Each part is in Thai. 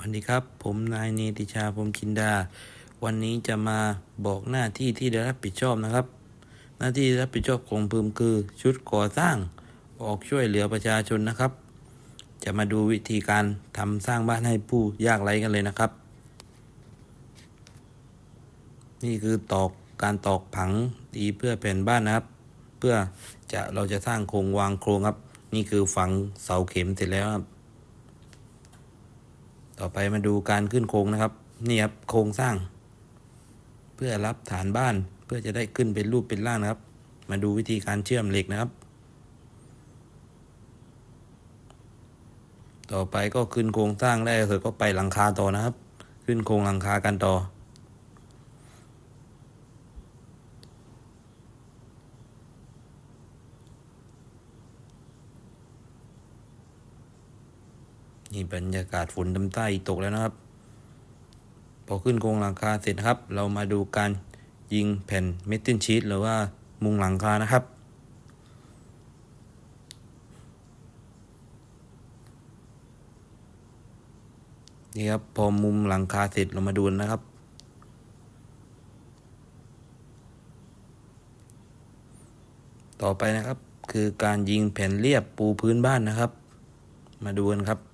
วัสดีครับ ผมนายเนติชาพรมจินดา วันนี้จะมาบอกหน้าที่ที่ได้รับผิดชอบนะครับ หน้าที่รับผิดชอบของพึมคือชุดก่อสร้างออกช่วยเหลือประชาชนนะครับ จะมาดูวิธีการทำสร้างบ้านให้ผู้ยากไร้กันเลยนะครับ นี่คือตอกการตอกผังดีเพื่อแผ่นบ้านนะครับ เพื่อจะเราจะสร้างโครงวางโครงครับ นี่คือฝังเสาเข็มเสร็จแล้วครับ ต่อไปมาดูการขึ้นโครงนะครับ นี่ครับโครงสร้าง เพื่อรับฐานบ้านเพื่อจะได้ขึ้นเป็นรูปเป็นร่างนะครับ มาดูวิธีการเชื่อมเหล็กนะครับ ต่อไปก็ขึ้นโครงสร้างได้เสร็จก็ไปหลังคาต่อนะครับ ขึ้นโครงหลังคากันต่อ นี่บรรยากาศฝนตำใต้ตกแล้วนะครับ พอขึ้นโครงหลังคาเสร็จครับ เรามาดูการยิงแผ่นเมทัลชีตหรือว่ามุงหลังคานะครับ นี่ครับพอมุมหลังคาเสร็จเรามาดูนะครับต่อไปนะครับคือการยิงแผ่นเรียบปูพื้นบ้านนะครับ มาดูกันครับ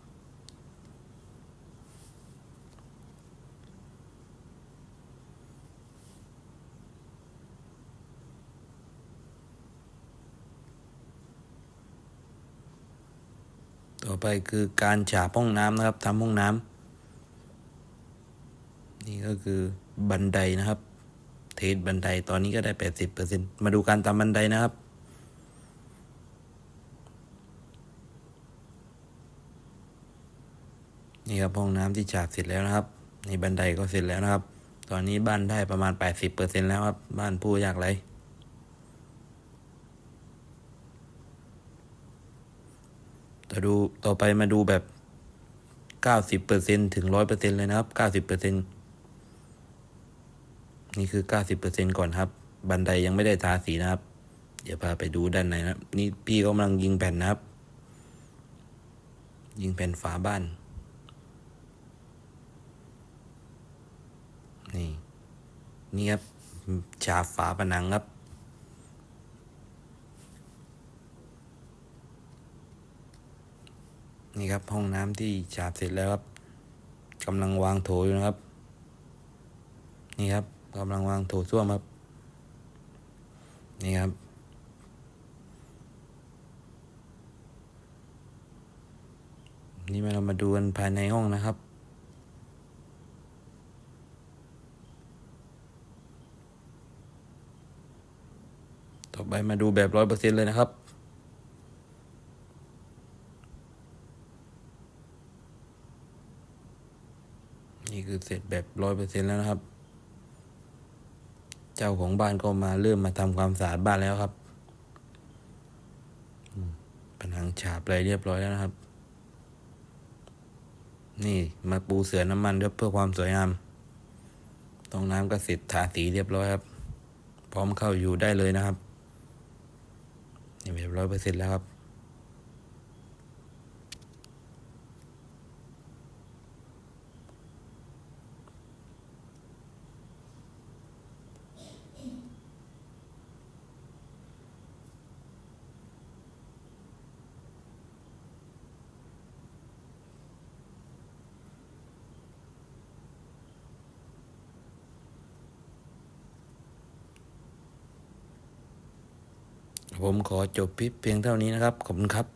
อไปคือการฉาบห้องน้ำนะครับทำห้องน้ำนี่ก็คือบันไดนะครับ เทสบันไดตอนนี้ก็ได้แปดสิบเปอร์เซ็นมาดูการทำบันไดนะครับนี่ครับห้องน้ำที่ฉาบเสร็จแล้วนะครับนี่บันไดก็เสร็จแล้วนะครับ ตอนนี้บ้านได้ประมาณแปดสิบเปอร์เซ็นแล้วครับ บ้านผู้ยากไร้ ต่อดูต่อไปมาดูแบบเก้าสิบเปอร์เซ็นถึงร้อยเปอร์เซ็นเลยนะครับเก้าสิบเปอร์เซ็นนี่คือเก้าสิบเปอร์เซ็นก่อนครับ บันไดยังไม่ได้ทาสีนะครับ เดี๋ยวพาไปดูด้านในนะครับ นี่พี่กำลังยิงแผ่นนะครับ ยิงแผ่นฝาบ้าน นี่ นี่ครับฉาบฝาผนังครับ นี่ครับห้องน้ำที่ฉาบเสร็จแล้วครับกำลังวางโถอยู่นะครับ นี่ครับกำลังวางโถส้วมครับ นี่ครับ นี่มาเรามาดูกันภายในห้องนะครับ ต่อไปมาดูแบบร้อยเปอร์เซ็นเลยนะครับ นี่คือเสร็จแบบร้อยเปอร์เซ็นแล้วนะครับ เจ้าของบ้านก็มาเริ่มมาทำความสะอาดบ้านแล้วครับผนังฉาบอะไรเรียบร้อยแล้วนะครับ นี่มาปูเสือน้ำมันเพื่อความสวยงามตรงน้ำก็เสร็จทาสีเรียบร้อยครับ พร้อมเข้าอยู่ได้เลยนะครับนี่แบบร้อยเปอร์เซ็นแล้วครับ ผมขอจบพิปเพียงเท่านี้นะครับ ขอบคุณครับ